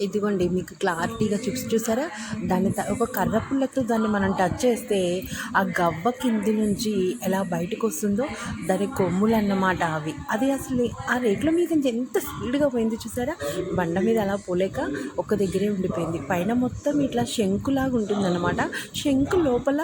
ఇదిగోండి మీకు క్లారిటీగా చూసి చూసారా? దాన్ని ఒక కర్ర పుల్లతో దాన్ని మనం టచ్ చేస్తే ఆ గవ్వ కింది నుంచి ఎలా బయటకు వస్తుందో దాని కొమ్ములు అన్నమాట అవి. అది అసలు ఆ రేకుల మీద నుంచి ఎంత స్పీడ్గా పోయింది చూసారా? బండ మీద అలా పోలేక ఒక దగ్గరే ఉండిపోయింది. పైన మొత్తం ఇట్లా శంకులాగా ఉంటుందన్నమాట. శంకు లోపల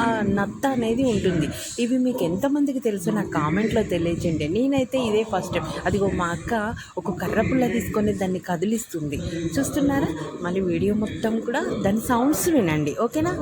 ఆ నత్త అనేది ఉంటుంది. ఇవి మీకు ఎంతమందికి తెలుసో నాకు కామెంట్లో తెలియజేయండి. నేనైతే ఇదే ఫస్ట్ టైం. అదిగో మా అక్క ఒక కర్ర పుల్ల తీసుకొని దాన్ని కదిలిస్తుంది. చూస్తున్నారా? మళ్ళీ వీడియో మొత్తం కూడా దాని సౌండ్స్ వినండి. ఓకేనా?